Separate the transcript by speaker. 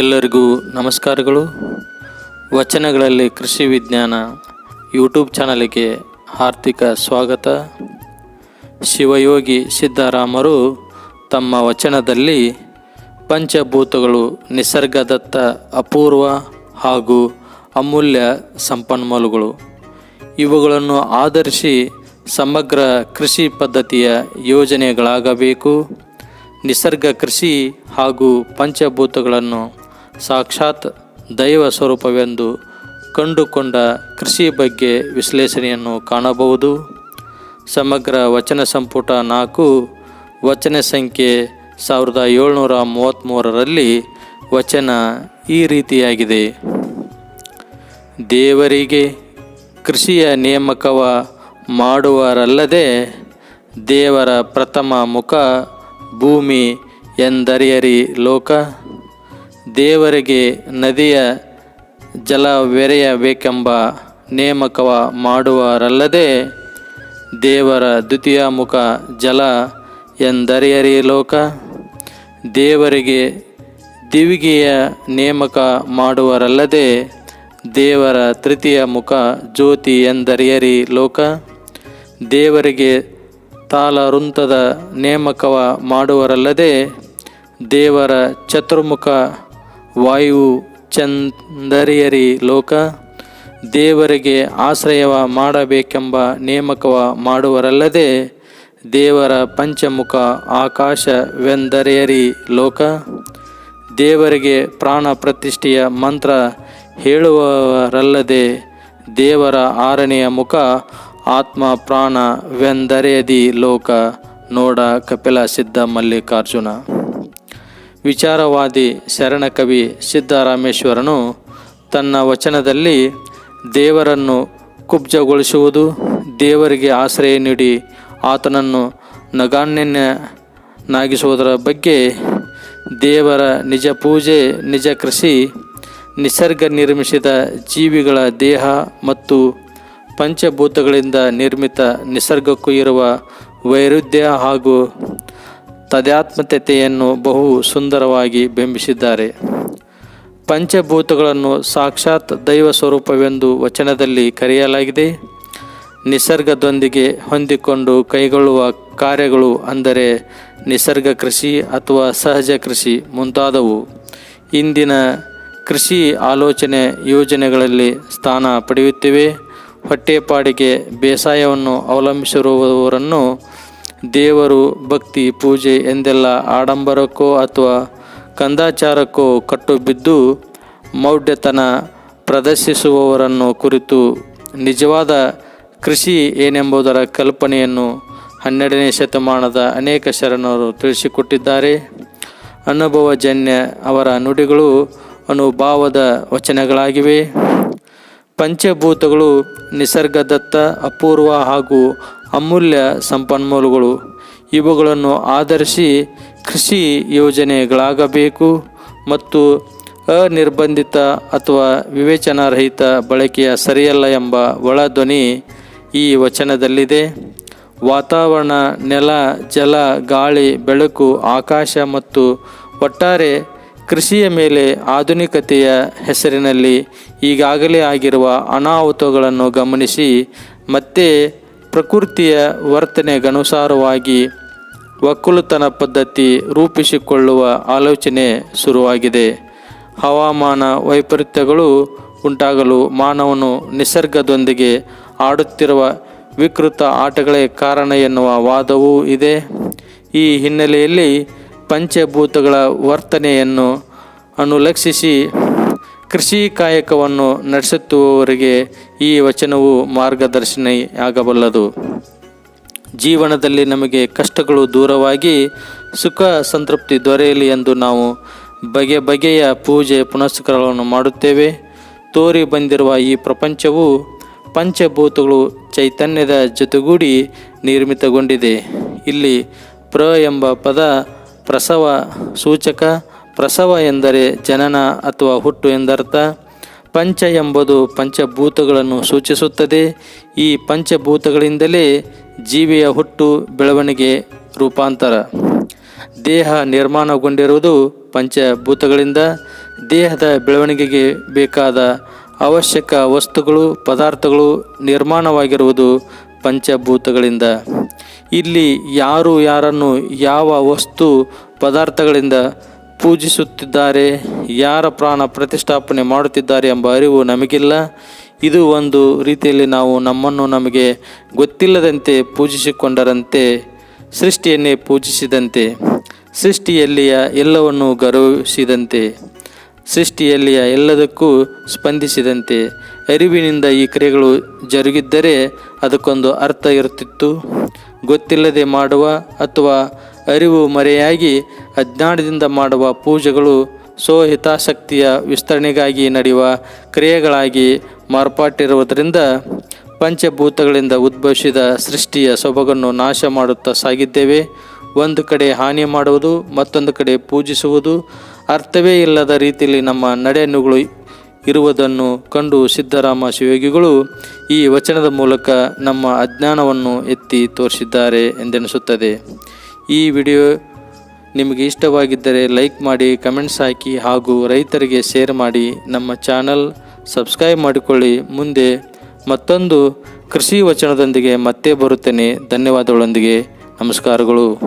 Speaker 1: ಎಲ್ಲರಿಗೂ ನಮಸ್ಕಾರಗಳು. ವಚನಗಳಲ್ಲಿ ಕೃಷಿ ವಿಜ್ಞಾನ ಯೂಟ್ಯೂಬ್ ಚಾನಲಿಗೆ ಹಾರ್ದಿಕ ಸ್ವಾಗತ. ಶಿವಯೋಗಿ ಸಿದ್ದರಾಮರು ತಮ್ಮ ವಚನದಲ್ಲಿ ಪಂಚಭೂತಗಳು ನಿಸರ್ಗದತ್ತ ಅಪೂರ್ವ ಹಾಗೂ ಅಮೂಲ್ಯ ಸಂಪನ್ಮೂಲಗಳು. ಇವುಗಳನ್ನು ಆಧರಿಸಿ ಸಮಗ್ರ ಕೃಷಿ ಪದ್ಧತಿಯ ಯೋಜನೆಗಳಾಗಬೇಕು. ನಿಸರ್ಗ ಕೃಷಿ ಹಾಗೂ ಪಂಚಭೂತಗಳನ್ನು ಸಾಕ್ಷಾತ್ ದೈವ ಸ್ವರೂಪವೆಂದು ಕಂಡುಕೊಂಡ ಕೃಷಿ ಬಗ್ಗೆ ವಿಶ್ಲೇಷಣೆಯನ್ನು ಕಾಣಬಹುದು. ಸಮಗ್ರ ವಚನ ಸಂಪುಟ ನಾಲ್ಕು, ವಚನ ಸಂಖ್ಯೆ ಸಾವಿರದ ಏಳ್ನೂರ ಮೂವತ್ತ್ಮೂರರಲ್ಲಿ ವಚನ ಈ ರೀತಿಯಾಗಿದೆ. ದೇವರಿಗೆ ಕೃಷಿಯ ನೇಮಕವ ಮಾಡುವರಲ್ಲದೆ ದೇವರ ಪ್ರಥಮ ಮುಖ ಭೂಮಿ ಎಂದರಿಯರಿ ಲೋಕ. ದೇವರಿಗೆ ನದಿಯ ಜಲವೆರೆಯಬೇಕೆಂಬ ನೇಮಕವ ಮಾಡುವರಲ್ಲದೆ ದೇವರ ದ್ವಿತೀಯ ಮುಖ ಜಲ ಎಂದರೆಯರಿ ಲೋಕ. ದೇವರಿಗೆ ದಿವಿಗೆಯ ನೇಮಕ ಮಾಡುವರಲ್ಲದೆ ದೇವರ ತೃತೀಯ ಮುಖ ಜ್ಯೋತಿ ಎಂದರಿಯರಿ ಲೋಕ. ದೇವರಿಗೆ ತಾಲರುಂತದ ನೇಮಕವ ಮಾಡುವರಲ್ಲದೆ ದೇವರ ಚತುರ್ಮುಖ ವಾಯು ಚಂದರಿಯರಿ ಲೋಕ, ದೇವರಿಗೆ ಆಶ್ರಯವ ಮಾಡಬೇಕೆಂಬ ನೇಮಕವ ಮಾಡುವರಲ್ಲದೆ ದೇವರ ಪಂಚಮುಖ ಆಕಾಶವೆಂದರಿಯರಿ ಲೋಕ, ದೇವರಿಗೆ ಪ್ರಾಣ ಪ್ರತಿಷ್ಠೆಯ ಮಂತ್ರ ಹೇಳುವವರಲ್ಲದೆ ದೇವರ ಆರನೆಯ ಮುಖ ಆತ್ಮ ಪ್ರಾಣವೆಂದರೆಯದಿ ಲೋಕ. ನೋಡ ಕಪಿಲ ಸಿದ್ಧ ಮಲ್ಲಿಕಾರ್ಜುನ. ವಿಚಾರವಾದಿ ಶರಣಕವಿ ಸಿದ್ದರಾಮೇಶ್ವರನು ತನ್ನ ವಚನದಲ್ಲಿ ದೇವರನ್ನು ಕುಬ್ಜಗೊಳಿಸುವುದು, ದೇವರಿಗೆ ಆಶ್ರಯ ನೀಡಿ ಆತನನ್ನು ನಗಾನ್ಯನಾಗಿಸುವುದರ ಬಗ್ಗೆ ದೇವರ ನಿಜ ಪೂಜೆ, ನಿಜ ಕೃಷಿ, ನಿಸರ್ಗ ನಿರ್ಮಿಸಿದ ಜೀವಿಗಳ ದೇಹ ಮತ್ತು ಪಂಚಭೂತಗಳಿಂದ ನಿರ್ಮಿತ ನಿಸರ್ಗಕ್ಕೂ ಇರುವ ವೈರುಧ್ಯ ಹಾಗೂ ತದಾತ್ಮತೆಯನ್ನು ಬಹು ಸುಂದರವಾಗಿ ಬಿಂಬಿಸಿದ್ದಾರೆ. ಪಂಚಭೂತಗಳನ್ನು ಸಾಕ್ಷಾತ್ ದೈವ ಸ್ವರೂಪವೆಂದು ವಚನದಲ್ಲಿ ಕರೆಯಲಾಗಿದೆ. ನಿಸರ್ಗದೊಂದಿಗೆ ಹೊಂದಿಕೊಂಡು ಕೈಗೊಳ್ಳುವ ಕಾರ್ಯಗಳು ಅಂದರೆ ನಿಸರ್ಗ ಕೃಷಿ ಅಥವಾ ಸಹಜ ಕೃಷಿ ಮುಂತಾದವು. ಇಂದಿನ ಕೃಷಿ ಆಲೋಚನೆ ಯೋಜನೆಗಳಲ್ಲಿ ಸ್ಥಾನ ಪಡೆಯುತ್ತಿವೆ. ಹೊಟ್ಟೆಪಾಡಿಗೆ ಬೇಸಾಯವನ್ನು ಅವಲಂಬಿಸಿರುವವರನ್ನು ದೇವರು ಭಕ್ತಿ, ಪೂಜೆ ಎಂದೆಲ್ಲ ಆಡಂಬರಕ್ಕೋ ಅಥವಾ ಕಂದಾಚಾರಕ್ಕೋ ಕಟ್ಟು ಬಿದ್ದು ಮೌಢ್ಯತನ ಪ್ರದರ್ಶಿಸುವವರನ್ನು ಕುರಿತು ನಿಜವಾದ ಕೃಷಿ ಏನೆಂಬುದರ ಕಲ್ಪನೆಯನ್ನು ಹನ್ನೆರಡನೇ ಶತಮಾನದ ಅನೇಕ ಶರಣರು ತಿಳಿಸಿಕೊಟ್ಟಿದ್ದಾರೆ. ಅನುಭವಜನ್ಯ ಅವರ ನುಡಿಗಳು ಅನುಭಾವದ ವಚನಗಳಾಗಿವೆ. ಪಂಚಭೂತಗಳು ನಿಸರ್ಗದತ್ತ ಅಪೂರ್ವ ಹಾಗೂ ಅಮೂಲ್ಯ ಸಂಪನ್ಮೂಲಗಳು. ಇವುಗಳನ್ನು ಆಧರಿಸಿ ಕೃಷಿ ಯೋಜನೆಗಳಾಗಬೇಕು ಮತ್ತು ಅನಿರ್ಬಂಧಿತ ಅಥವಾ ವಿವೇಚನಾರಹಿತ ಬಳಕೆಯ ಸರಿಯಲ್ಲ ಎಂಬ ಒಳಧ್ವನಿ ಈ ವಚನದಲ್ಲಿದೆ. ವಾತಾವರಣ, ನೆಲ, ಜಲ, ಗಾಳಿ, ಬೆಳಕು, ಆಕಾಶ ಮತ್ತು ಒಟ್ಟಾರೆ ಕೃಷಿಯ ಮೇಲೆ ಆಧುನಿಕತೆಯ ಹೆಸರಿನಲ್ಲಿ ಈಗಾಗಲೇ ಆಗಿರುವ ಅನಾಹುತಗಳನ್ನು ಗಮನಿಸಿ ಮತ್ತೆ ಪ್ರಕೃತಿಯ ವರ್ತನೆಗನುಸಾರವಾಗಿ ಒಕ್ಕಲುತನ ಪದ್ಧತಿ ರೂಪಿಸಿಕೊಳ್ಳುವ ಆಲೋಚನೆ ಶುರುವಾಗಿದೆ. ಹವಾಮಾನ ವೈಪರೀತ್ಯಗಳು ಉಂಟಾಗಲು ಮಾನವನು ನಿಸರ್ಗದೊಂದಿಗೆ ಆಡುತ್ತಿರುವ ವಿಕೃತ ಆಟಗಳೇ ಕಾರಣ ಎನ್ನುವ ವಾದವೂ ಇದೆ. ಈ ಹಿನ್ನೆಲೆಯಲ್ಲಿ ಪಂಚಭೂತಗಳ ವರ್ತನೆಯನ್ನು ಅನುಲಕ್ಷಿಸಿ ಕೃಷಿ ಕಾಯಕವನ್ನು ನಡೆಸುತ್ತುವವರಿಗೆ ಈ ವಚನವು ಮಾರ್ಗದರ್ಶಿನಿಯಾಗಬಲ್ಲದು. ಜೀವನದಲ್ಲಿ ನಮಗೆ ಕಷ್ಟಗಳು ದೂರವಾಗಿ ಸುಖ ಸಂತೃಪ್ತಿ ದೊರೆಯಲಿ ಎಂದು ನಾವು ಬಗೆ ಬಗೆಯ ಪೂಜೆ ಪುನಸ್ಕಾರಗಳನ್ನು ಮಾಡುತ್ತೇವೆ. ತೋರಿ ಬಂದಿರುವ ಈ ಪ್ರಪಂಚವು ಪಂಚಭೂತಗಳು ಚೈತನ್ಯದ ಜೊತೆಗೂಡಿ ನಿರ್ಮಿತಗೊಂಡಿದೆ. ಇಲ್ಲಿ ಪ್ರ ಎಂಬ ಪದ ಪ್ರಸವ ಸೂಚಕ ಪ್ರಸವ ಎಂದರೆ ಜನನ ಅಥವಾ ಹುಟ್ಟು ಎಂದರ್ಥ. ಪಂಚ ಎಂಬುದು ಪಂಚಭೂತಗಳನ್ನು ಸೂಚಿಸುತ್ತದೆ. ಈ ಪಂಚಭೂತಗಳಿಂದಲೇ ಜೀವಿಯ ಹುಟ್ಟು, ಬೆಳವಣಿಗೆ, ರೂಪಾಂತರ. ದೇಹ ನಿರ್ಮಾಣಗೊಂಡಿರುವುದು ಪಂಚಭೂತಗಳಿಂದ. ದೇಹದ ಬೆಳವಣಿಗೆಗೆ ಬೇಕಾದ ಅವಶ್ಯಕ ವಸ್ತುಗಳು, ಪದಾರ್ಥಗಳು ನಿರ್ಮಾಣವಾಗಿರುವುದು ಪಂಚಭೂತಗಳಿಂದ. ಇಲ್ಲಿ ಯಾರು ಯಾರನ್ನು ಯಾವ ವಸ್ತು, ಪದಾರ್ಥಗಳಿಂದ ಪೂಜಿಸುತ್ತಿದ್ದಾರೆ, ಯಾರ ಪ್ರಾಣ ಪ್ರತಿಷ್ಠಾಪನೆ ಮಾಡುತ್ತಿದ್ದಾರೆ ಎಂಬ ಅರಿವು ನಮಗಿಲ್ಲ. ಇದು ಒಂದು ರೀತಿಯಲ್ಲಿ ನಾವು ನಮ್ಮನ್ನು ನಮಗೆ ಗೊತ್ತಿಲ್ಲದಂತೆ ಪೂಜಿಸಿಕೊಂಡರಂತೆ, ಸೃಷ್ಟಿಯನ್ನೇ ಪೂಜಿಸಿದಂತೆ, ಸೃಷ್ಟಿಯಲ್ಲಿಯ ಎಲ್ಲವನ್ನು ಗೌರವಿಸಿದಂತೆ, ಸೃಷ್ಟಿಯಲ್ಲಿಯ ಎಲ್ಲದಕ್ಕೂ ಸ್ಪಂದಿಸಿದಂತೆ. ಅರಿವಿನಿಂದ ಈ ಕ್ರಿಯೆಗಳು ಜರುಗಿದ್ದರೆ ಅದಕ್ಕೊಂದು ಅರ್ಥ ಇರುತ್ತಿತ್ತು. ಗೊತ್ತಿಲ್ಲದೆ ಮಾಡುವ ಅಥವಾ ಅರಿವು ಮರೆಯಾಗಿ ಅಜ್ಞಾನದಿಂದ ಮಾಡುವ ಪೂಜೆಗಳು ಸ್ವಹಿತಾಸಕ್ತಿಯ ವಿಸ್ತರಣೆಗಾಗಿ ನಡೆಯುವ ಕ್ರಿಯೆಗಳಾಗಿ ಮಾರ್ಪಾಟಿರುವುದರಿಂದ ಪಂಚಭೂತಗಳಿಂದ ಉದ್ಭವಿಸಿದ ಸೃಷ್ಟಿಯ ಸೊಬಗನ್ನು ನಾಶ ಮಾಡುತ್ತಾ ಸಾಗಿದ್ದೇವೆ. ಒಂದು ಕಡೆ ಹಾನಿ ಮಾಡುವುದು, ಮತ್ತೊಂದು ಕಡೆ ಪೂಜಿಸುವುದು. ಅರ್ಥವೇ ಇಲ್ಲದ ರೀತಿಯಲ್ಲಿ ನಮ್ಮ ನಡೆನುಗಳು ಇರುವುದನ್ನು ಕಂಡು ಸಿದ್ದರಾಮ ಶಿವಯೋಗಿಗಳು ಈ ವಚನದ ಮೂಲಕ ನಮ್ಮ ಅಜ್ಞಾನವನ್ನು ಎತ್ತಿ ತೋರಿಸಿದ್ದಾರೆ ಎಂದೆನಿಸುತ್ತದೆ. ಈ ವಿಡಿಯೋ ನಿಮಗೆ ಇಷ್ಟವಾಗಿದ್ದರೆ ಲೈಕ್ ಮಾಡಿ, ಕಮೆಂಟ್ಸ್ ಹಾಕಿ ಹಾಗೂ ರೈತರಿಗೆ ಶೇರ್ ಮಾಡಿ. ನಮ್ಮ ಚಾನಲ್ ಸಬ್ಸ್ಕ್ರೈಬ್ ಮಾಡಿಕೊಳ್ಳಿ. ಮುಂದೆ ಮತ್ತೊಂದು ಕೃಷಿ ವಚನದೊಂದಿಗೆ ಮತ್ತೆ ಬರುತ್ತೇನೆ. ಧನ್ಯವಾದಗಳೊಂದಿಗೆ. ನಮಸ್ಕಾರಗಳು.